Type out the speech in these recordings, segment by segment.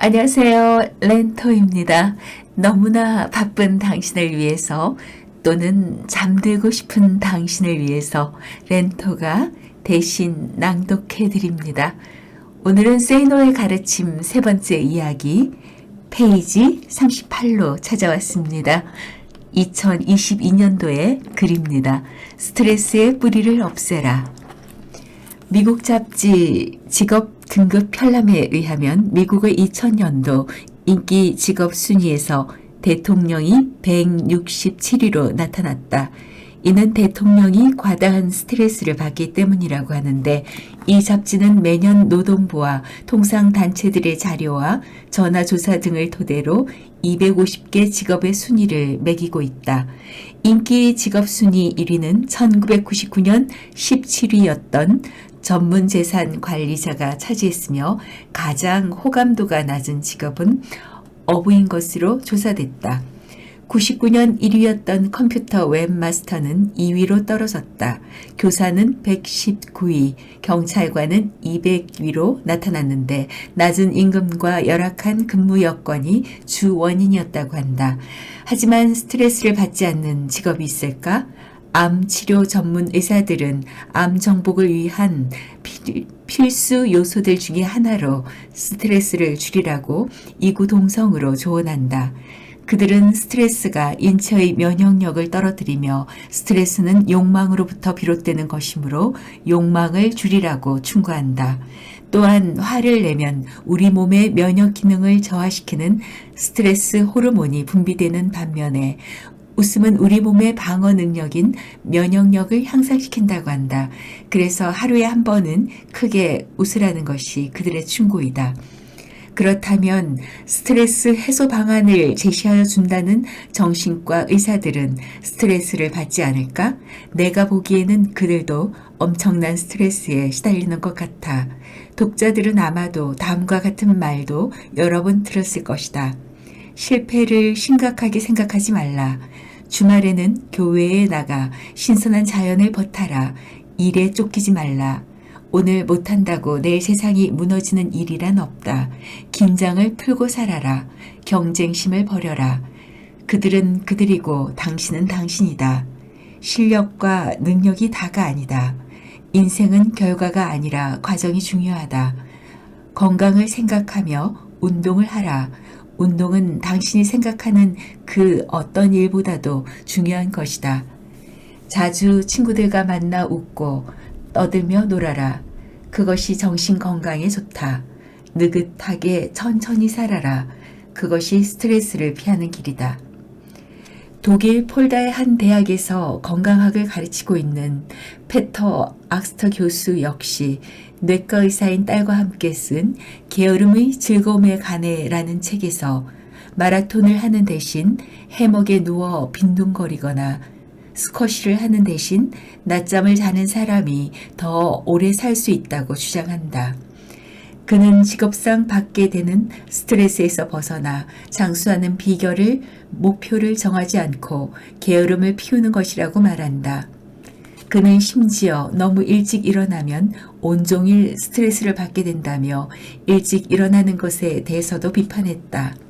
안녕하세요. 렌터입니다. 너무나 바쁜 당신을 위해서 또는 잠들고 싶은 당신을 위해서 렌터가 대신 낭독해 드립니다. 오늘은 세이노의 가르침 세 번째 이야기 페이지 38로 찾아왔습니다. 2022년도의 글입니다. 스트레스의 뿌리를 없애라. 미국 잡지 직업 등급 편람에 의하면 미국의 2000년도 인기 직업 순위에서 대통령이 167위로 나타났다. 이는 대통령이 과다한 스트레스를 받기 때문이라고 하는데 이 잡지는 매년 노동부와 통상단체들의 자료와 전화조사 등을 토대로 250개 직업의 순위를 매기고 있다. 인기 직업 순위 1위는 1999년 17위였던 전문 재산 관리자가 차지했으며 가장 호감도가 낮은 직업은 어부인 것으로 조사됐다. 99년 1위였던 컴퓨터 웹마스터는 2위로 떨어졌다. 교사는 119위, 경찰관은 200위로 나타났는데 낮은 임금과 열악한 근무 여건이 주 원인이었다고 한다. 하지만 스트레스를 받지 않는 직업이 있을까? 암 치료 전문 의사들은 암 정복을 위한 필수 요소들 중의 하나로 스트레스를 줄이라고 이구동성으로 조언한다. 그들은 스트레스가 인체의 면역력을 떨어뜨리며 스트레스는 욕망으로부터 비롯되는 것이므로 욕망을 줄이라고 충고한다. 또한 화를 내면 우리 몸의 면역 기능을 저하시키는 스트레스 호르몬이 분비되는 반면에 웃음은 우리 몸의 방어 능력인 면역력을 향상시킨다고 한다. 그래서 하루에 한 번은 크게 웃으라는 것이 그들의 충고이다. 그렇다면 스트레스 해소 방안을 제시하여 준다는 정신과 의사들은 스트레스를 받지 않을까? 내가 보기에는 그들도 엄청난 스트레스에 시달리는 것 같아. 독자들은 아마도 다음과 같은 말도 여러 번 들었을 것이다. 실패를 심각하게 생각하지 말라. 주말에는 교회에 나가 신선한 자연을 버타라. 일에 쫓기지 말라. 오늘 못한다고 내일 세상이 무너지는 일이란 없다. 긴장을 풀고 살아라. 경쟁심을 버려라. 그들은 그들이고 당신은 당신이다. 실력과 능력이 다가 아니다. 인생은 결과가 아니라 과정이 중요하다. 건강을 생각하며 운동을 하라. 운동은 당신이 생각하는 그 어떤 일보다도 중요한 것이다. 자주 친구들과 만나 웃고 떠들며 놀아라. 그것이 정신 건강에 좋다. 느긋하게 천천히 살아라. 그것이 스트레스를 피하는 길이다. 독일 폴다의 한 대학에서 건강학을 가르치고 있는 페터 악스터 교수 역시 뇌과 의사인 딸과 함께 쓴 게으름의 즐거움에 관해라는 책에서 마라톤을 하는 대신 해먹에 누워 빈둥거리거나 스쿼시를 하는 대신 낮잠을 자는 사람이 더 오래 살 수 있다고 주장한다. 그는 직업상 받게 되는 스트레스에서 벗어나 장수하는 비결을 목표를 정하지 않고 게으름을 피우는 것이라고 말한다. 그는 심지어 너무 일찍 일어나면 온종일 스트레스를 받게 된다며 일찍 일어나는 것에 대해서도 비판했다.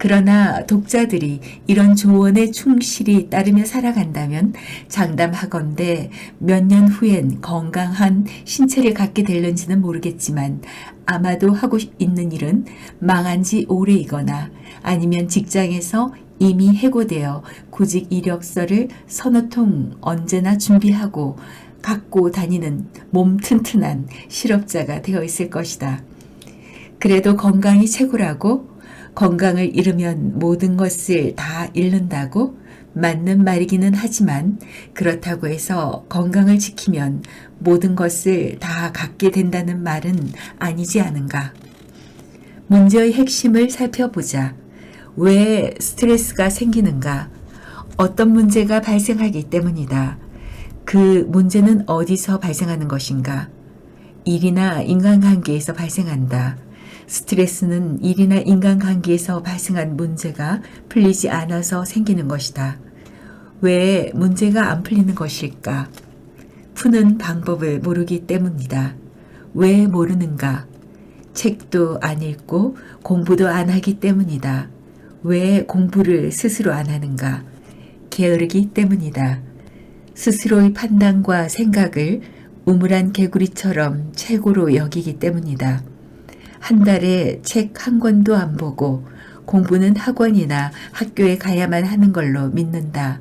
그러나 독자들이 이런 조언에 충실히 따르며 살아간다면 장담하건대 몇 년 후엔 건강한 신체를 갖게 될는지는 모르겠지만 아마도 하고 있는 일은 망한 지 오래이거나 아니면 직장에서 이미 해고되어 구직 이력서를 서너 통 언제나 준비하고 갖고 다니는 몸 튼튼한 실업자가 되어 있을 것이다. 그래도 건강이 최고라고 건강을 잃으면 모든 것을 다 잃는다고 맞는 말이기는 하지만 그렇다고 해서 건강을 지키면 모든 것을 다 갖게 된다는 말은 아니지 않은가. 문제의 핵심을 살펴보자. 왜 스트레스가 생기는가? 어떤 문제가 발생하기 때문이다. 그 문제는 어디서 발생하는 것인가? 일이나 인간관계에서 발생한다. 스트레스는 일이나 인간관계에서 발생한 문제가 풀리지 않아서 생기는 것이다. 왜 문제가 안 풀리는 것일까? 푸는 방법을 모르기 때문이다. 왜 모르는가? 책도 안 읽고 공부도 안 하기 때문이다. 왜 공부를 스스로 안 하는가? 게으르기 때문이다. 스스로의 판단과 생각을 우물한 개구리처럼 최고로 여기기 때문이다. 한 달에 책 한 권도 안 보고 공부는 학원이나 학교에 가야만 하는 걸로 믿는다.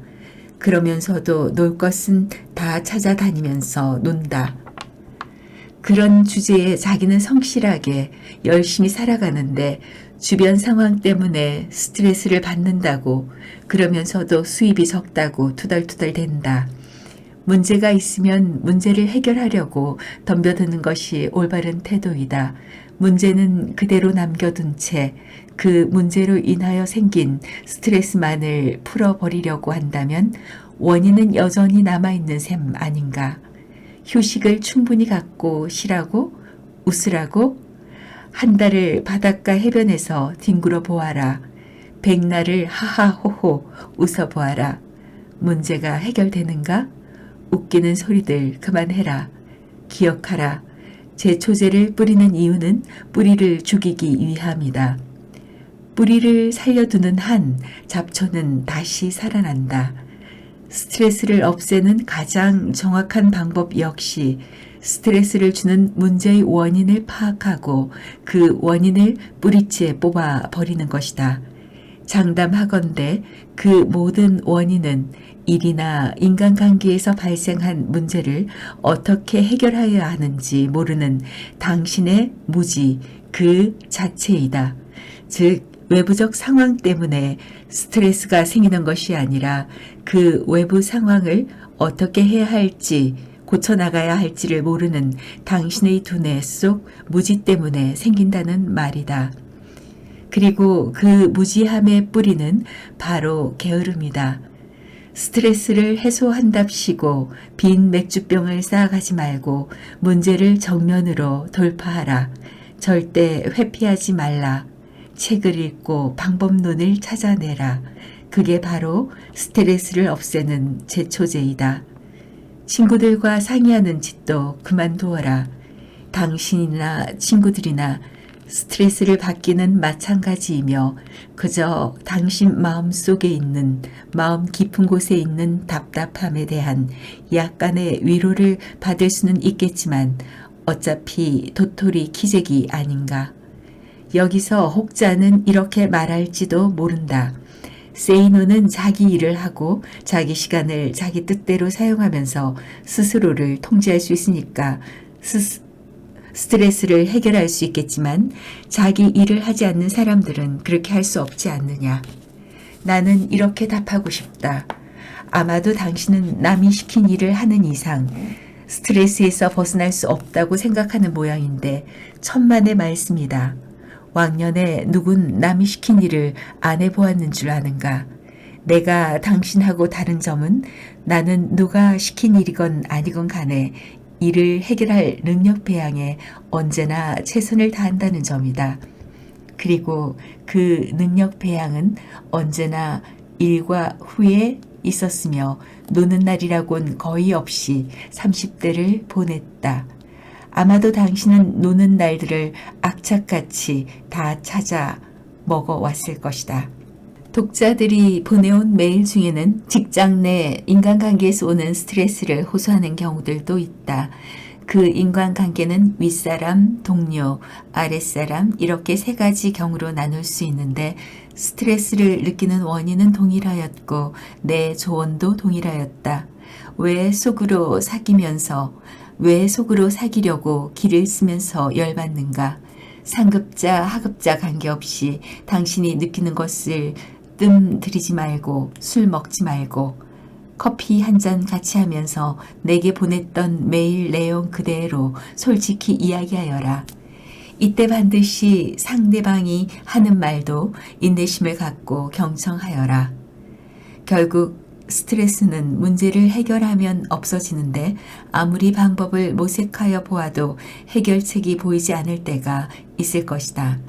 그러면서도 놀 것은 다 찾아다니면서 논다. 그런 주제에 자기는 성실하게 열심히 살아가는데 주변 상황 때문에 스트레스를 받는다고 그러면서도 수입이 적다고 투덜투덜 된다. 문제가 있으면 문제를 해결하려고 덤벼드는 것이 올바른 태도이다. 문제는 그대로 남겨둔 채 그 문제로 인하여 생긴 스트레스만을 풀어버리려고 한다면 원인은 여전히 남아있는 셈 아닌가. 휴식을 충분히 갖고 쉬라고? 웃으라고? 한 달을 바닷가 해변에서 뒹굴어 보아라. 백날을 하하호호 웃어 보아라. 문제가 해결되는가? 웃기는 소리들 그만해라. 기억하라. 제초제를 뿌리는 이유는 뿌리를 죽이기 위함이다. 뿌리를 살려두는 한 잡초는 다시 살아난다. 스트레스를 없애는 가장 정확한 방법 역시 스트레스를 주는 문제의 원인을 파악하고 그 원인을 뿌리째 뽑아 버리는 것이다. 장담하건대 그 모든 원인은 일이나 인간관계에서 발생한 문제를 어떻게 해결하여야 하는지 모르는 당신의 무지 그 자체이다. 즉, 외부적 상황 때문에 스트레스가 생기는 것이 아니라 그 외부 상황을 어떻게 해야 할지 고쳐나가야 할지를 모르는 당신의 두뇌 속 무지 때문에 생긴다는 말이다. 그리고 그 무지함의 뿌리는 바로 게으름이다. 스트레스를 해소한답시고 빈 맥주병을 쌓아가지 말고 문제를 정면으로 돌파하라. 절대 회피하지 말라. 책을 읽고 방법론을 찾아내라. 그게 바로 스트레스를 없애는 제초제이다. 친구들과 상의하는 짓도 그만두어라. 당신이나 친구들이나 스트레스를 받기는 마찬가지이며 그저 당신 마음 속에 있는 마음 깊은 곳에 있는 답답함에 대한 약간의 위로를 받을 수는 있겠지만 어차피 도토리 키재기 아닌가. 여기서 혹자는 이렇게 말할지도 모른다. 세이노는 자기 일을 하고 자기 시간을 자기 뜻대로 사용하면서 스스로를 통제할 수 있으니까 스, 스 트레스를 해결할 수 있겠지만 자기 일을 하지 않는 사람들은 그렇게 할 수 없지 않느냐. 나는 이렇게 답하고 싶다. 아마도 당신은 남이 시킨 일을 하는 이상 스트레스에서 벗어날 수 없다고 생각하는 모양인데 천만의 말씀이다. 왕년에 누군 남이 시킨 일을 안 해보았는 줄 아는가? 내가 당신하고 다른 점은 나는 누가 시킨 일이건 아니건 간에 이를 해결할 능력 배양에 언제나 최선을 다한다는 점이다. 그리고 그 능력 배양은 언제나 일과 후에 있었으며 노는 날이라곤 거의 없이 30대를 보냈다. 아마도 당신은 노는 날들을 악착같이 다 찾아 먹어왔을 것이다. 독자들이 보내온 메일 중에는 직장 내 인간관계에서 오는 스트레스를 호소하는 경우들도 있다. 그 인간관계는 윗사람, 동료, 아랫사람 이렇게 세 가지 경우로 나눌 수 있는데 스트레스를 느끼는 원인은 동일하였고 내 조언도 동일하였다. 왜 속으로 사귀면서 왜 속으로 사귀려고 길을 쓰면서 열받는가? 상급자, 하급자 관계없이 당신이 느끼는 것을 뜸 들이지 말고 술 먹지 말고 커피 한 잔 같이 하면서 내게 보냈던 메일 내용 그대로 솔직히 이야기하여라. 이때 반드시 상대방이 하는 말도 인내심을 갖고 경청하여라. 결국 스트레스는 문제를 해결하면 없어지는데 아무리 방법을 모색하여 보아도 해결책이 보이지 않을 때가 있을 것이다.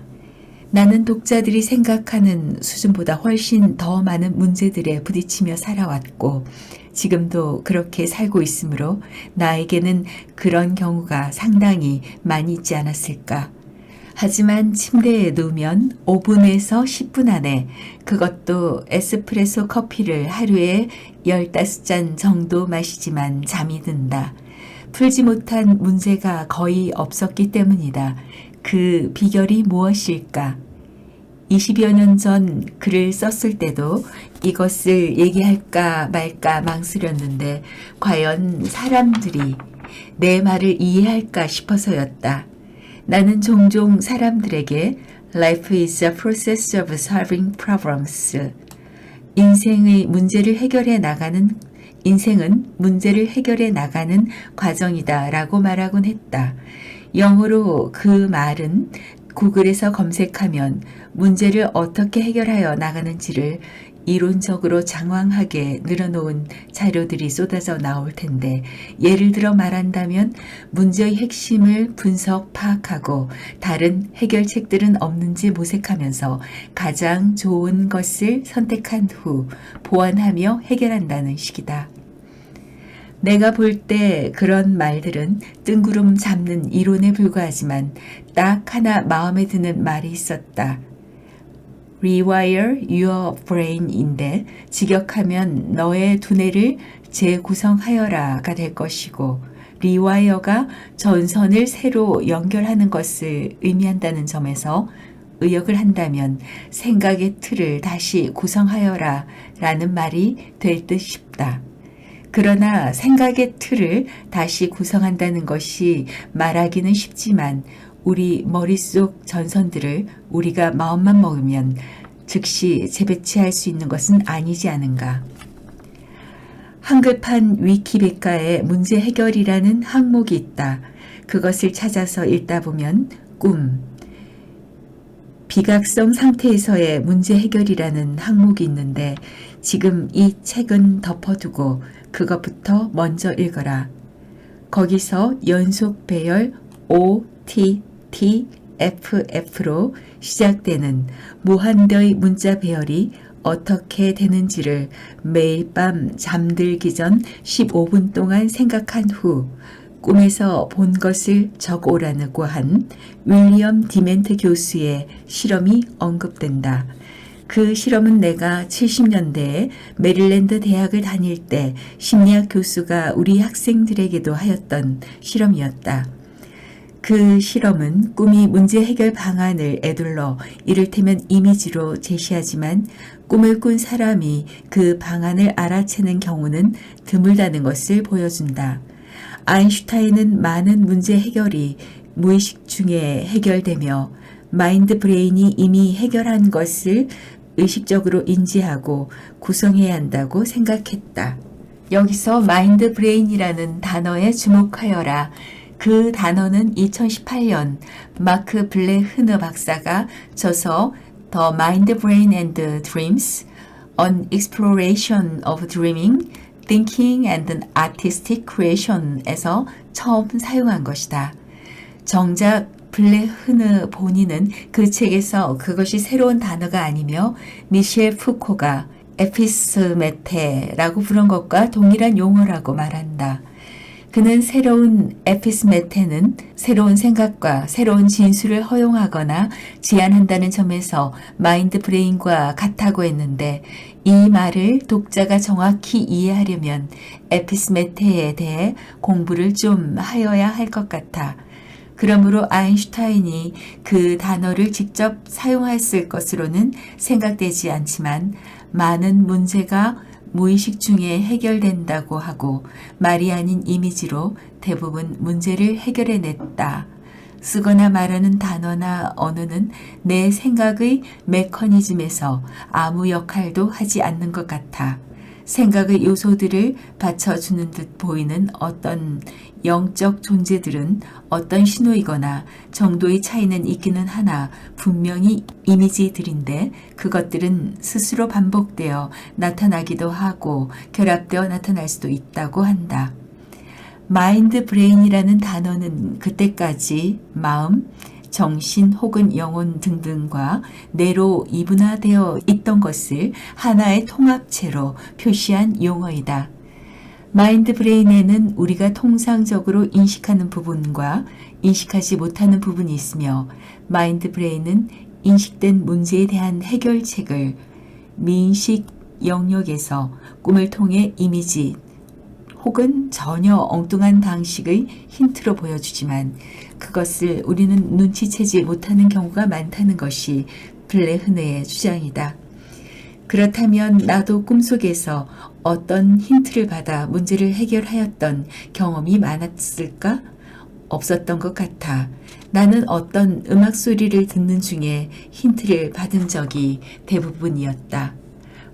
나는 독자들이 생각하는 수준보다 훨씬 더 많은 문제들에 부딪히며 살아왔고 지금도 그렇게 살고 있으므로 나에게는 그런 경우가 상당히 많이 있지 않았을까. 하지만 침대에 누우면 5분에서 10분 안에 그것도 에스프레소 커피를 하루에 15잔 정도 마시지만 잠이 든다. 풀지 못한 문제가 거의 없었기 때문이다. 그 비결이 무엇일까? 20여 년 전 글을 썼을 때도 이것을 얘기할까 말까 망설였는데 과연 사람들이 내 말을 이해할까 싶어서였다. 나는 종종 사람들에게 Life is a process of solving problems. 인생의 문제를 해결해 나가는 인생은 문제를 해결해 나가는 과정이다 라고 말하곤 했다. 영어로 그 말은 구글에서 검색하면 문제를 어떻게 해결하여 나가는지를 이론적으로 장황하게 늘어놓은 자료들이 쏟아져 나올 텐데 예를 들어 말한다면 문제의 핵심을 분석 파악하고 다른 해결책들은 없는지 모색하면서 가장 좋은 것을 선택한 후 보완하며 해결한다는 식이다. 내가 볼 때 그런 말들은 뜬구름 잡는 이론에 불과하지만 딱 하나 마음에 드는 말이 있었다. Rewire your brain인데 직역하면 너의 두뇌를 재구성하여라가 될 것이고 리와이어가 전선을 새로 연결하는 것을 의미한다는 점에서 의역을 한다면 생각의 틀을 다시 구성하여라 라는 말이 될 듯 싶다. 그러나 생각의 틀을 다시 구성한다는 것이 말하기는 쉽지만 우리 머릿속 전선들을 우리가 마음만 먹으면 즉시 재배치할 수 있는 것은 아니지 않은가. 한글판 위키백과에 문제 해결이라는 항목이 있다. 그것을 찾아서 읽다 보면 꿈, 비각성 상태에서의 문제 해결이라는 항목이 있는데 지금 이 책은 덮어두고 그것부터 먼저 읽어라. 거기서 연속 배열 O, T, T, F, F로 시작되는 무한대의 문자 배열이 어떻게 되는지를 매일 밤 잠들기 전 15분 동안 생각한 후 꿈에서 본 것을 적어오라고 한 윌리엄 디멘트 교수의 실험이 언급된다. 그 실험은 내가 70년대에 메릴랜드 대학을 다닐 때 심리학 교수가 우리 학생들에게도 하였던 실험이었다. 그 실험은 꿈이 문제 해결 방안을 애둘러 이를테면 이미지로 제시하지만 꿈을 꾼 사람이 그 방안을 알아채는 경우는 드물다는 것을 보여준다. 아인슈타인은 많은 문제 해결이 무의식 중에 해결되며 마인드 브레인이 이미 해결한 것을 의식적으로 인지하고 구성해야 한다고 생각했다. 여기서 마인드 브레인이라는 단어에 주목하여라. 그 단어는 2018년 마크 블레흐너 박사가 저서 The Mind, Brain and Dreams, An Exploration of Dreaming, Thinking and Artistic Creation에서 처음 사용한 것이다. 정작 블레흐느 본인은 그 책에서 그것이 새로운 단어가 아니며 미셸 푸코가 에피스메테라고 부른 것과 동일한 용어라고 말한다. 그는 새로운 에피스메테는 새로운 생각과 새로운 진술을 허용하거나 제안한다는 점에서 마인드 브레인과 같다고 했는데 이 말을 독자가 정확히 이해하려면 에피스메테에 대해 공부를 좀 하여야 할 것 같아. 그러므로 아인슈타인이 그 단어를 직접 사용했을 것으로는 생각되지 않지만 많은 문제가 무의식 중에 해결된다고 하고 말이 아닌 이미지로 대부분 문제를 해결해냈다. 쓰거나 말하는 단어나 언어는 내 생각의 메커니즘에서 아무 역할도 하지 않는 것 같아. 생각의 요소들을 받쳐주는 듯 보이는 어떤 영적 존재들은 어떤 신호이거나 정도의 차이는 있기는 하나 분명히 이미지들인데 그것들은 스스로 반복되어 나타나기도 하고 결합되어 나타날 수도 있다고 한다. 마인드 브레인이라는 단어는 그때까지 마음, 정신 혹은 영혼 등등과 뇌로 이분화되어 있던 것을 하나의 통합체로 표시한 용어이다. 마인드 브레인에는 우리가 통상적으로 인식하는 부분과 인식하지 못하는 부분이 있으며 마인드 브레인은 인식된 문제에 대한 해결책을 미인식 영역에서 꿈을 통해 이미지 혹은 전혀 엉뚱한 방식의 힌트로 보여주지만 그것을 우리는 눈치채지 못하는 경우가 많다는 것이 블레흐네의 주장이다. 그렇다면 나도 꿈속에서 어떤 힌트를 받아 문제를 해결하였던 경험이 많았을까? 없었던 것 같아. 나는 어떤 음악 소리를 듣는 중에 힌트를 받은 적이 대부분이었다.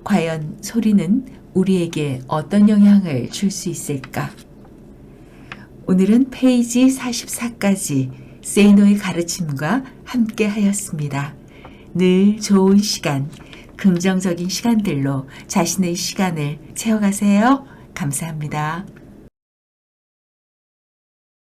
과연 소리는 우리에게 어떤 영향을 줄 수 있을까? 오늘은 페이지 44까지 세이노의 가르침과 함께 하였습니다. 늘 좋은 시간, 긍정적인 시간들로 자신의 시간을 채워가세요. 감사합니다.